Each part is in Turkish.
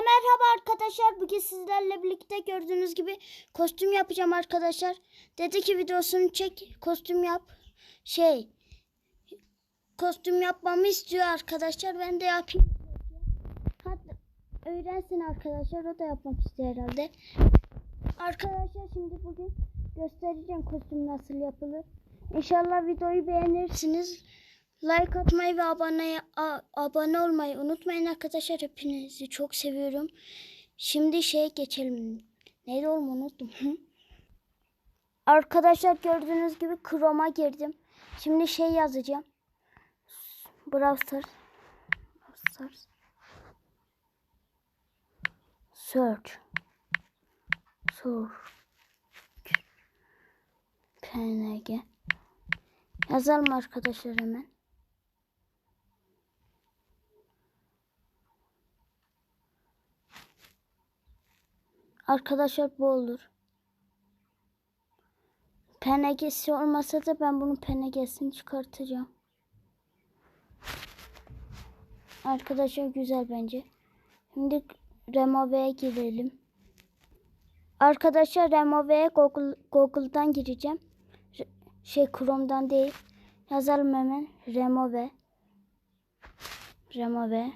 merhaba arkadaşlar. Bugün sizlerle birlikte gördüğünüz gibi kostüm yapacağım arkadaşlar. Dedi ki videosunu çek, kostüm yap. Şey, kostüm yapmamı istiyor arkadaşlar. Ben de yapayım. Hatta öğrensin arkadaşlar. O da yapmak istiyor herhalde. Arkadaşlar şimdi bugün göstereceğim kostüm nasıl yapılır. İnşallah videoyu beğenirsiniz. Like atmayı ve abone abone olmayı unutmayın arkadaşlar. Hepinizi çok seviyorum. Şimdi şey geçelim. Neydi oğlum unuttum. arkadaşlar gördüğünüz gibi Chrome'a girdim. Şimdi şey yazacağım. Brawl Stars. Search. Search. PNG. Yazalım arkadaşlar hemen. Arkadaşlar bu olur. PNG'si olmasa da ben bunun PNG'sini çıkartacağım. Arkadaşlar güzel bence. Şimdi Remove'ye girelim. Arkadaşlar Remove'ye Google, Google'dan gireceğim. Re- şey Chrome'dan değil. Yazalım hemen Remove. Remove.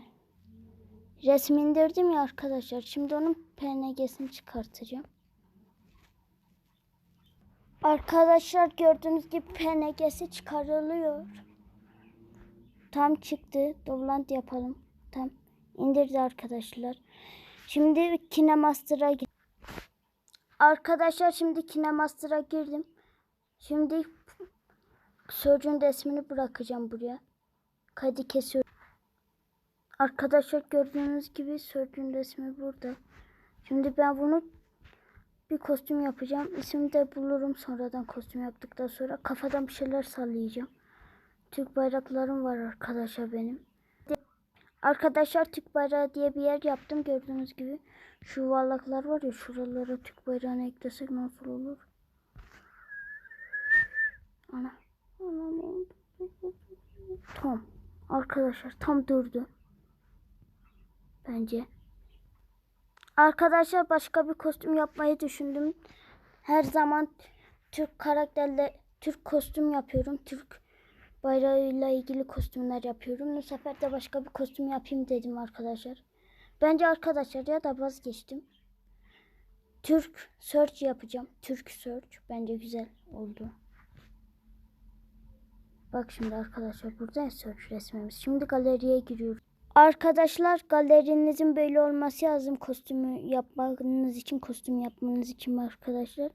Resmi indirdim ya arkadaşlar. Şimdi onun PNG'sini çıkartacağım. Arkadaşlar gördüğünüz gibi PNG'si çıkarılıyor. Tam çıktı. Dolant yapalım. Tam indirdi arkadaşlar. Şimdi KineMaster'a gir. Arkadaşlar şimdi KineMaster'a girdim. Şimdi Surgeon resmini bırakacağım buraya. Kaydı kesiyorum. Arkadaşlar gördüğünüz gibi Surgeon resmi burada. Şimdi ben bunu bir kostüm yapacağım. İsmini de bulurum sonradan kostüm yaptıktan sonra. Kafadan bir şeyler sallayacağım. Türk bayraklarım var arkadaşlar benim. Arkadaşlar Türk bayrağı diye bir yer yaptım gördüğünüz gibi. Şu yuvarlaklar var ya şuralara Türk bayrağını eklesek nasıl olur? Ana. Anam oldu. Tam. Arkadaşlar tam durdu. Bence. Arkadaşlar başka bir kostüm yapmayı düşündüm. Her zaman Türk karakterle Türk kostüm yapıyorum. Türk bayrağıyla ilgili kostümler yapıyorum. Bu sefer de başka bir kostüm yapayım dedim arkadaşlar. Bence arkadaşlar ya da vazgeçtim. Türk search yapacağım. Türk search bence güzel oldu. Bak şimdi arkadaşlar burada search resmimiz. Şimdi galeriye giriyoruz. Arkadaşlar galerinizin böyle olması lazım kostümü yapmanız için kostüm yapmanız için arkadaşlar.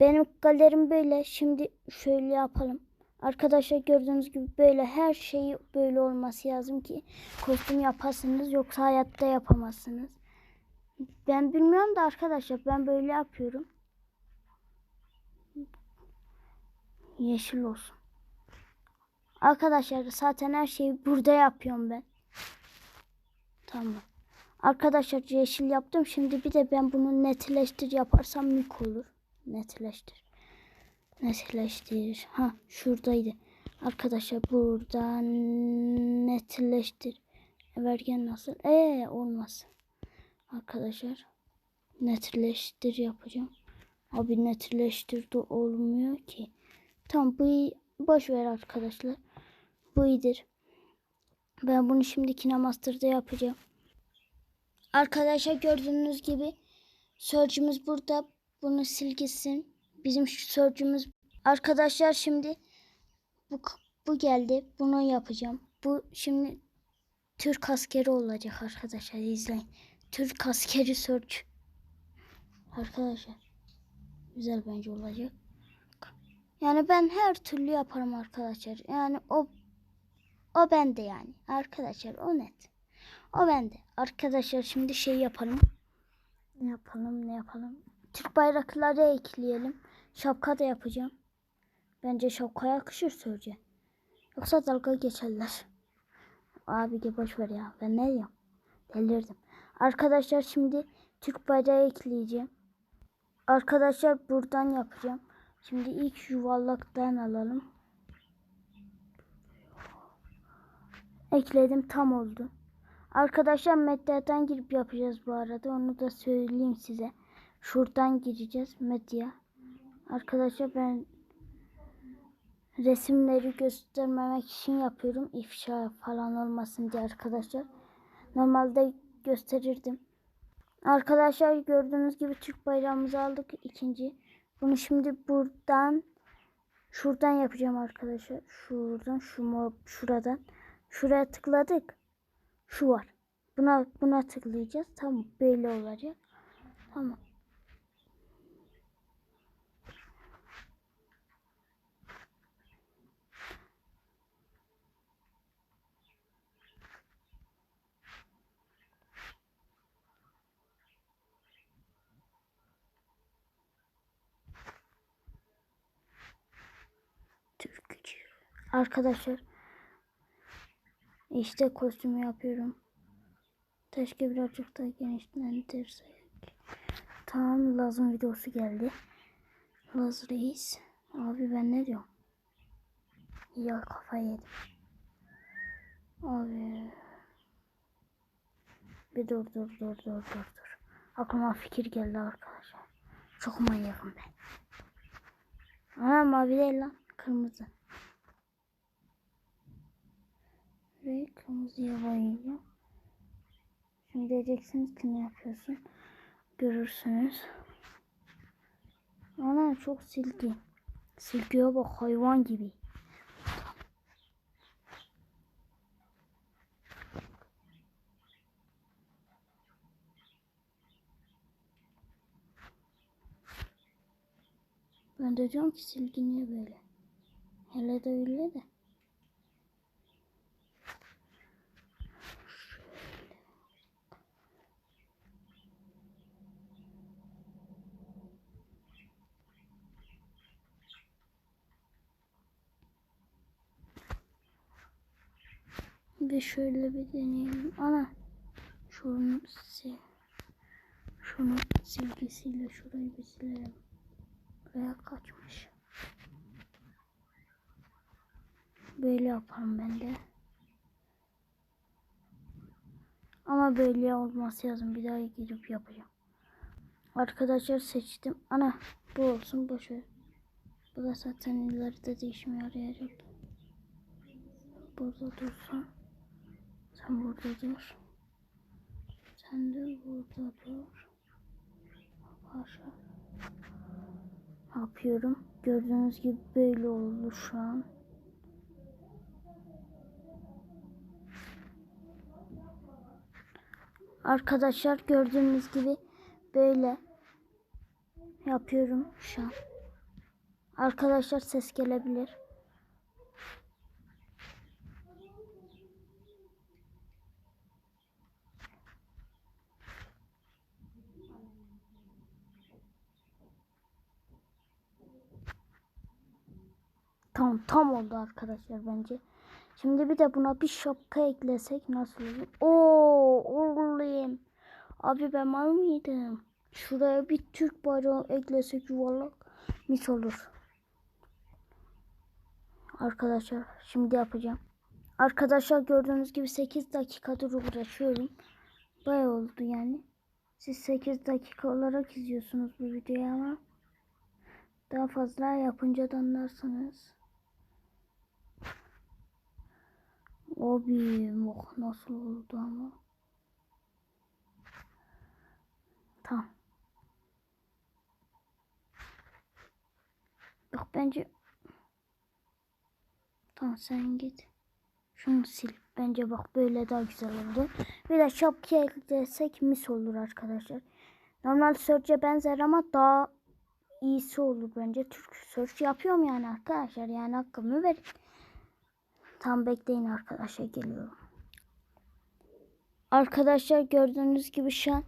Benim galerim böyle. Şimdi şöyle yapalım. Arkadaşlar gördüğünüz gibi böyle her şeyi böyle olması lazım ki kostüm yapasınız yoksa hayatta yapamazsınız. Ben bilmiyorum da arkadaşlar ben böyle yapıyorum. Yeşil olsun. Arkadaşlar zaten her şeyi burada yapıyorum ben. Tamam. Arkadaşlar yeşil yaptım. Şimdi bir de ben bunu netleştir yaparsam mük olur. Netleştir. Netleştir. Ha şuradaydı. Arkadaşlar buradan netleştir. Vergen nasıl? Ee olmaz. Arkadaşlar netleştir yapacağım. Abi netleştir de olmuyor ki. Tam bu boş ver arkadaşlar. Bu iyidir. Ben bunu şimdi KineMaster'da yapacağım. Arkadaşlar gördüğünüz gibi Surge'ümüz burada. Bunu sil gitsin. Bizim şu Surge'ümüz. Arkadaşlar şimdi bu, bu geldi. Bunu yapacağım. Bu şimdi Türk askeri olacak arkadaşlar. izleyin. Türk askeri Surge. Arkadaşlar. Güzel bence olacak. Yani ben her türlü yaparım arkadaşlar. Yani o o bende yani. Arkadaşlar o net. O bende. Arkadaşlar şimdi şey yapalım. Ne yapalım ne yapalım. Türk bayrakları ekleyelim. Şapka da yapacağım. Bence şapkaya yakışır sözce. Yoksa dalga geçerler. Abi de boş ya. Ben ne diyorum? Delirdim. Arkadaşlar şimdi Türk bayrağı ekleyeceğim. Arkadaşlar buradan yapacağım. Şimdi ilk yuvarlaktan alalım. Ekledim tam oldu. Arkadaşlar medyadan girip yapacağız bu arada. Onu da söyleyeyim size. Şuradan gireceğiz medya. Arkadaşlar ben resimleri göstermemek için yapıyorum. İfşa falan olmasın diye arkadaşlar. Normalde gösterirdim. Arkadaşlar gördüğünüz gibi Türk bayrağımızı aldık ikinci. Bunu şimdi buradan şuradan yapacağım arkadaşlar. Şuradan şu şuradan. Şuraya tıkladık. Şu var. Buna buna tıklayacağız. Tamam böyle olacak. Tamam. Arkadaşlar işte kostümü yapıyorum. Keşke birazcık daha genişletirsek. Tamam lazım videosu geldi. Laz reis. Abi ben ne diyorum? Ya kafayı yedim. Abi. Bir dur dur dur dur dur dur. Aklıma fikir geldi arkadaşlar. Çok manyakım ben. Ana mavi değil lan. Kırmızı. Ve kırmızıya boyayacağım. Şimdi diyeceksiniz ki ne yapıyorsun? Görürsünüz. Ana çok silgi. Silgiye bak hayvan gibi. Ben de diyorum ki silgi niye böyle? Hele de öyle de. Bir şöyle bir deneyelim. Ana. Şunu sil. Şunu silgisiyle şurayı bir silelim. Buraya kaçmış. Böyle yaparım ben de. Ama böyle olması lazım. Bir daha girip yapacağım. Arkadaşlar seçtim. Ana bu olsun boş ver. Bu da zaten ileride de işime yarayacak. Burada dursun. Sen burada dur. Sen de burada dur. Aşağı. Yapıyorum. Gördüğünüz gibi böyle oldu şu an. Arkadaşlar gördüğünüz gibi böyle yapıyorum şu an. Arkadaşlar ses gelebilir. Tamam tam oldu arkadaşlar bence. Şimdi bir de buna bir şapka eklesek nasıl olur? Oo oğlum. Abi ben mal mıydım? Şuraya bir Türk bayrağı eklesek yuvarlak mis olur. Arkadaşlar şimdi yapacağım. Arkadaşlar gördüğünüz gibi 8 dakikadır uğraşıyorum. Bayağı oldu yani. Siz 8 dakika olarak izliyorsunuz bu videoyu ama daha fazla yapınca da anlarsınız. Abi oh, nasıl oldu ama. Tamam. Yok bence Tamam sen git. Şunu sil. Bence bak böyle daha güzel oldu. Bir de şapka eklesek mis olur arkadaşlar. Normal search'e benzer ama daha iyisi olur bence. Türk search yapıyorum yani arkadaşlar. Yani hakkımı verin. Tam bekleyin arkadaşlar geliyorum. Arkadaşlar gördüğünüz gibi şu an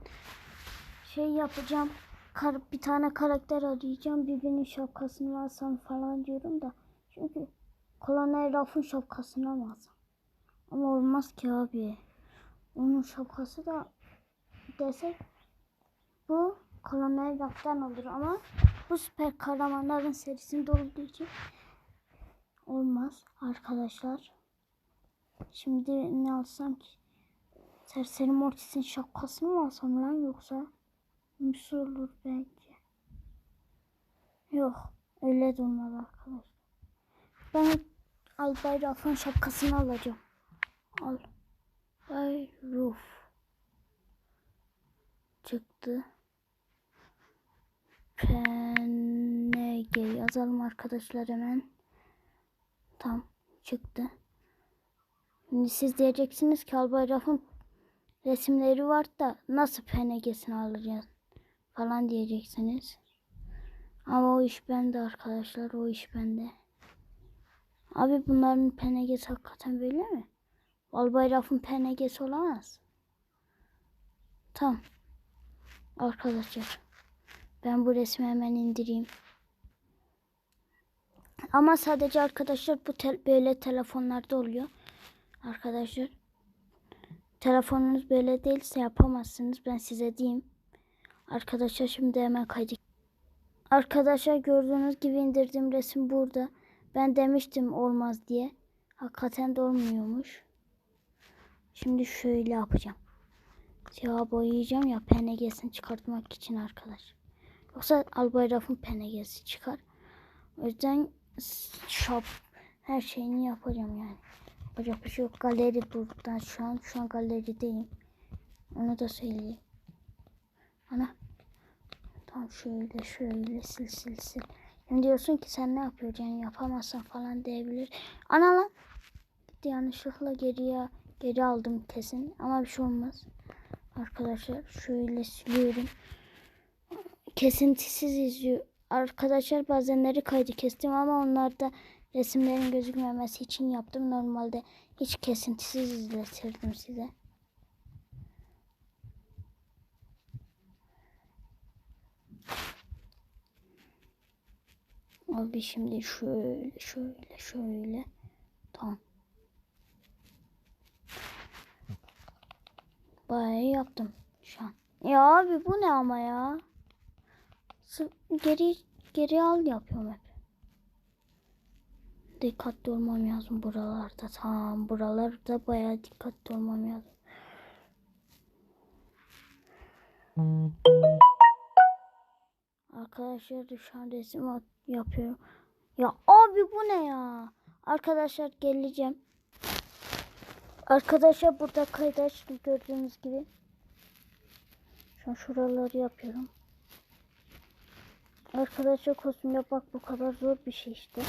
şey yapacağım. Kar, bir tane karakter arayacağım. Birbirinin şapkasını alsam falan diyorum da. Çünkü Kolonel Raf'ın şapkasını almazsam. Ama olmaz ki abi. Onun şapkası da desek bu Kolonel Raf'tan olur ama bu süper kahramanların serisinde olduğu için olmaz arkadaşlar. Şimdi ne alsam ki? Serseri Mortis'in şapkasını mı alsam lan yoksa? Mis olur bence. Yok. Öyle de olmalı arkadaşlar. Ben Albay Raf'ın şapkasını alacağım. Al. Bay Ruf. Çıktı. PNG yazalım arkadaşlar hemen. Tam çıktı. Şimdi siz diyeceksiniz ki Albay resimleri var da nasıl PNG'sini alacağız falan diyeceksiniz. Ama o iş bende arkadaşlar o iş bende. Abi bunların PNG'si hakikaten böyle mi? Albay Raf'ın PNG'si olamaz. Tamam. Arkadaşlar. Ben bu resmi hemen indireyim. Ama sadece arkadaşlar bu tel böyle telefonlarda oluyor. Arkadaşlar. Telefonunuz böyle değilse yapamazsınız. Ben size diyeyim. Arkadaşlar şimdi hemen kaydı. Arkadaşlar gördüğünüz gibi indirdiğim resim burada. Ben demiştim olmaz diye. Hakikaten de olmuyormuş. Şimdi şöyle yapacağım. Siyah boyayacağım ya PNG'sini çıkartmak için arkadaş. Yoksa Albay Raf'ın PNG'si çıkar. O yüzden şap her şeyini yapacağım yani. Yapacak bir şey yok. Galeri burada şu an. Şu an galerideyim. Onu da söyleyeyim. Ana. Tam şöyle şöyle sil sil sil. Şimdi diyorsun ki sen ne yapıyorsun yapamazsan falan diyebilir. Ana lan. Gitti yanlışlıkla geriye geri aldım kesin. Ama bir şey olmaz. Arkadaşlar şöyle siliyorum. Kesintisiz izliyor. Arkadaşlar bazenleri kaydı kestim ama onlarda resimlerin gözükmemesi için yaptım. Normalde hiç kesintisiz izletirdim size. Abi şimdi şöyle şöyle şöyle. Tamam. Bayağı yaptım şu an. Ya abi bu ne ama ya? Geri geri al yapıyorum hep. Dikkatli olmam lazım buralarda. Tamam buralarda bayağı dikkatli olmam lazım. Arkadaşlar an resim yapıyorum. Ya abi bu ne ya? Arkadaşlar geleceğim. Arkadaşlar burada kayıt açtım gördüğünüz gibi. Şu an şuraları yapıyorum. Arkadaşlar kostüm yapmak bu kadar zor bir şey işte.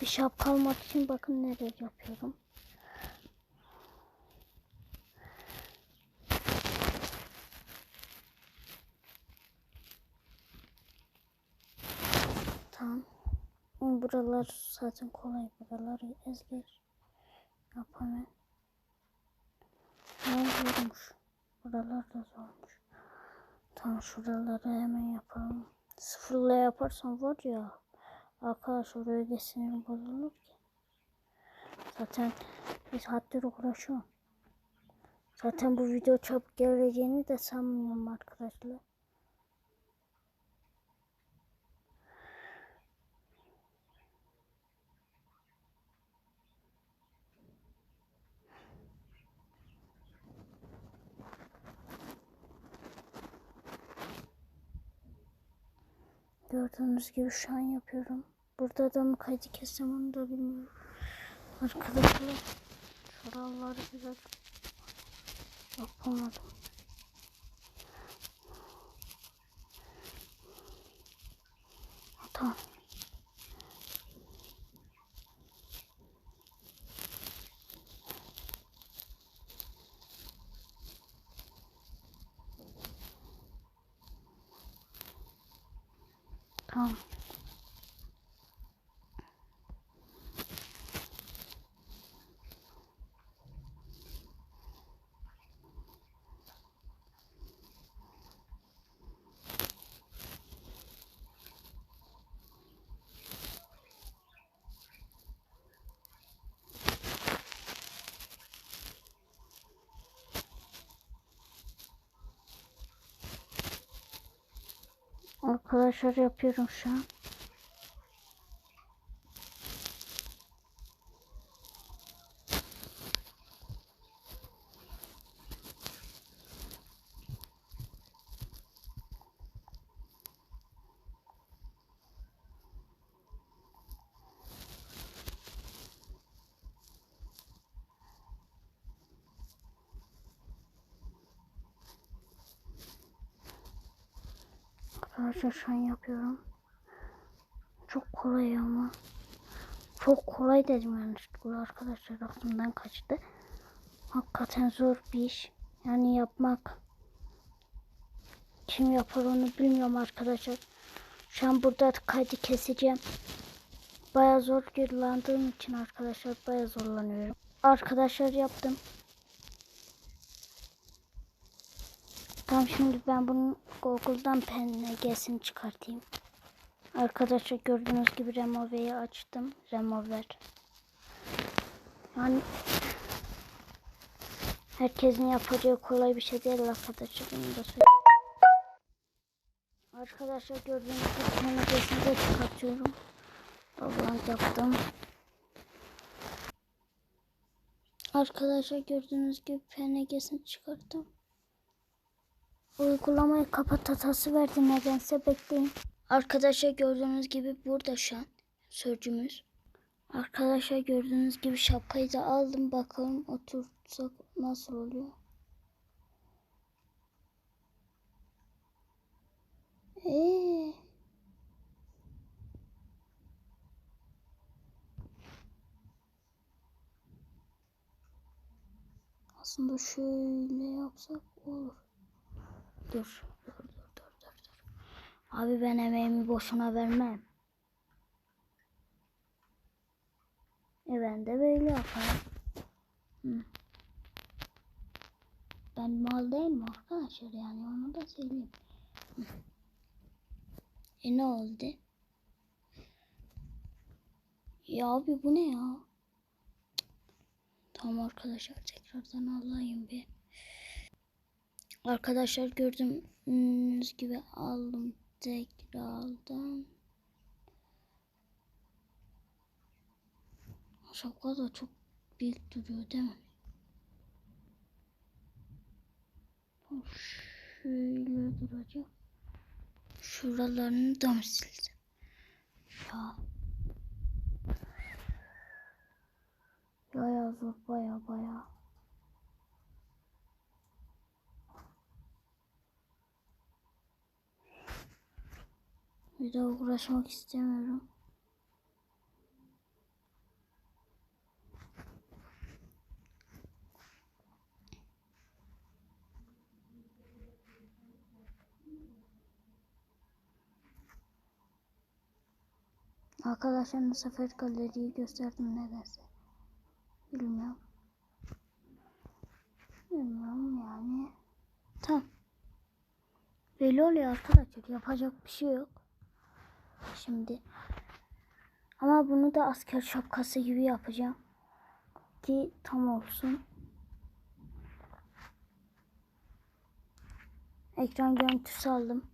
Bir şapka almak için bakın neler yapıyorum. Tamam. Buralar zaten kolay. Buraları ezber. Yap hemen. Ne zormuş. Buralar da zormuş. Tamam şuraları hemen yapalım. Sıfırla yaparsam var ya. Arkadaşlar öyle sinirim bozulur ki. Zaten bir saattir uğraşıyorum. Zaten bu video çabuk geleceğini de sanmıyorum arkadaşlar. Gördüğünüz gibi şu an yapıyorum. Burada da mı kaydı kesem onu da bilmiyorum. Arkadaşlar şuraları güzel yapamadım. Tamam. Arkadaşlar yapıyorum şu an. Arkadaşlar şu an yapıyorum. Çok kolay ama. Çok kolay dedim yanlışlıkla arkadaşlar aklımdan kaçtı. Hakikaten zor bir iş. Yani yapmak. Kim yapar onu bilmiyorum arkadaşlar. Şu an burada kaydı keseceğim. Baya zor kullandığım için arkadaşlar baya zorlanıyorum. Arkadaşlar yaptım. Tamam şimdi ben bunun Google'dan PNG'sini çıkartayım. Arkadaşlar gördüğünüz gibi Remove'yi açtım. Remover. Yani herkesin yapacağı kolay bir şey değil arkadaşlar. Bunu da. Arkadaşlar gördüğünüz gibi PNG'sini de çıkartıyorum. Babam yaptım. Arkadaşlar gördüğünüz gibi PNG'sini çıkarttım. Uygulamayı kapat hatası verdi nedense bekleyin. Arkadaşlar gördüğünüz gibi burada şu an sözcüğümüz. Arkadaşlar gördüğünüz gibi şapkayı da aldım bakalım oturtsak nasıl oluyor. Eee. Aslında şöyle yapsak olur. Dur, dur, dur, dur, dur. Abi ben emeğimi boşuna vermem. E ben de böyle yaparım. Hı. Ben mal değil mi arkadaşlar yani onu da söyleyeyim. Hı. E ne oldu? Ya abi bu ne ya? Tamam arkadaşlar tekrardan alayım bir. Arkadaşlar gördüğünüz gibi aldım tekrardan. Şapka da çok büyük duruyor değil mi? Şöyle duracak. Şuralarını da mı silsem? Ya. Baya zor baya baya. Bir daha uğraşmak istemiyorum. Arkadaşlar bu sefer galeriyi gösterdim nedense. Bilmiyorum. Bilmiyorum yani. Tamam. Belli oluyor arkadaşlar. Yapacak bir şey yok. Şimdi. Ama bunu da asker şapkası gibi yapacağım. Ki tam olsun. Ekran görüntüsü aldım.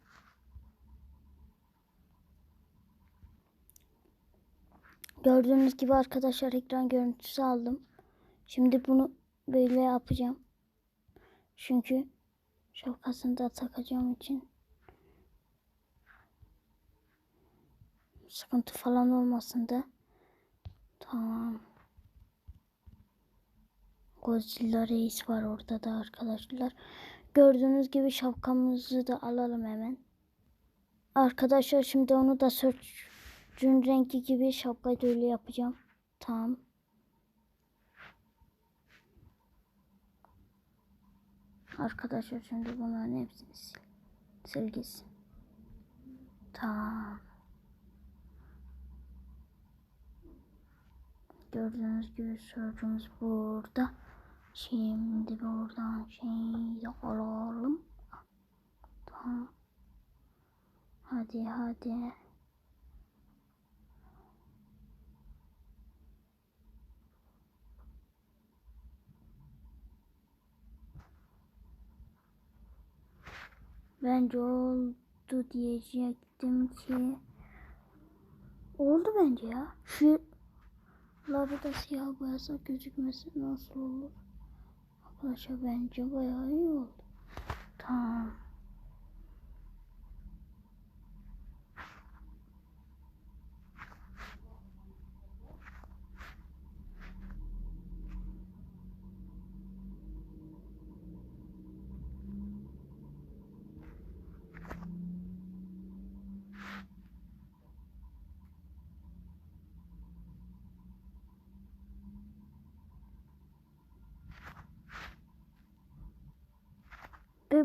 Gördüğünüz gibi arkadaşlar ekran görüntüsü aldım. Şimdi bunu böyle yapacağım. Çünkü şapkasını da takacağım için sıkıntı falan olmasın da. Tamam. Godzilla reis var orada da arkadaşlar. Gördüğünüz gibi şapkamızı da alalım hemen. Arkadaşlar şimdi onu da Dün rengi gibi şapkayı da öyle yapacağım. Tamam. Arkadaşlar şimdi bunların hepsini sil. Sil gitsin. Tamam. Gördüğünüz gibi sözcüğümüz burada. Şimdi buradan şeyi alalım. Tamam. Hadi hadi. Bence oldu diyecektim ki. Oldu bence ya. Şu labı da siyah boyasak gözükmesi nasıl olur? Arkadaşlar bence bayağı iyi oldu. Tamam.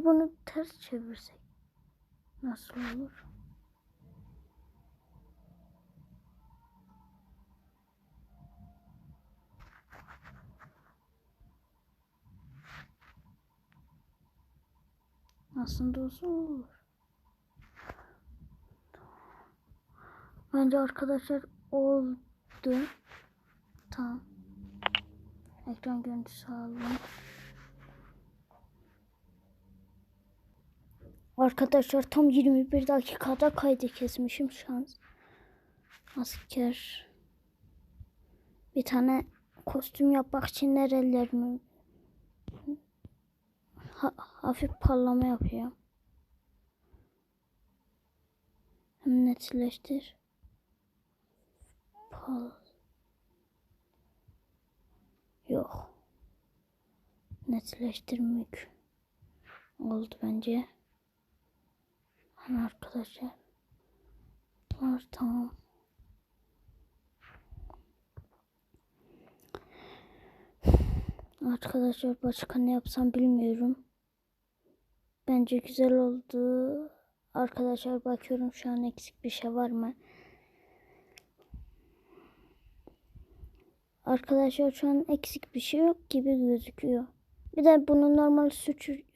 Bunu ters çevirsek nasıl olur? Aslında uzun olur. Bence arkadaşlar oldu. Tamam. Ekran görüntüsü alalım. Arkadaşlar tam 21 dakikada kaydı kesmişim şans. Asker. Bir tane kostüm yapmak için nerelerimi ha, hafif parlama yapıyor. Hem netleştir. Pal. Yok. Netleştirmek oldu bence. Hani arkadaşlar. Var tamam. Arkadaşlar başka ne yapsam bilmiyorum. Bence güzel oldu. Arkadaşlar bakıyorum şu an eksik bir şey var mı? Arkadaşlar şu an eksik bir şey yok gibi gözüküyor. Bir de bunun normal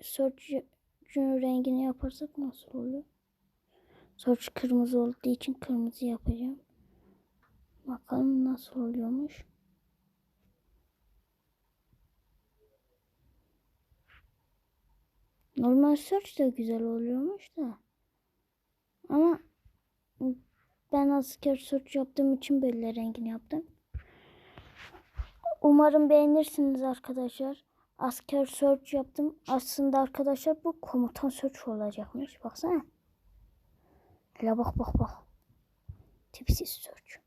sörcünün rengini yaparsak nasıl olur? Sörç kırmızı olduğu için kırmızı yapacağım. Bakalım nasıl oluyormuş. Normal search de güzel oluyormuş da. Ama ben asker search yaptığım için böyle rengini yaptım. Umarım beğenirsiniz arkadaşlar. Asker search yaptım. Aslında arkadaşlar bu komutan search olacakmış. Baksana. Hele bak bak bak. Tipsiz search.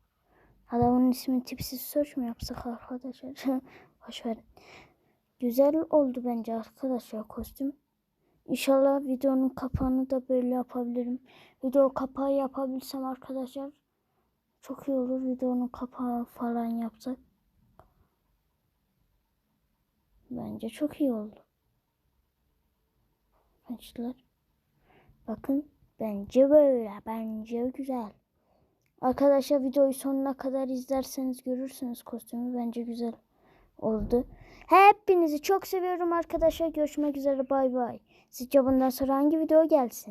Adamın ismini tipsiz search mu yapsak arkadaşlar? Boş verin. Güzel oldu bence arkadaşlar kostüm. İnşallah videonun kapağını da böyle yapabilirim. Video kapağı yapabilsem arkadaşlar çok iyi olur. Videonun kapağı falan yapsak. Bence çok iyi oldu. Arkadaşlar bakın bence böyle. Bence güzel. Arkadaşlar videoyu sonuna kadar izlerseniz görürsünüz kostümü. Bence güzel oldu. Hepinizi çok seviyorum arkadaşlar. Görüşmek üzere. Bay bay. Sizce bundan sonra hangi video gelsin?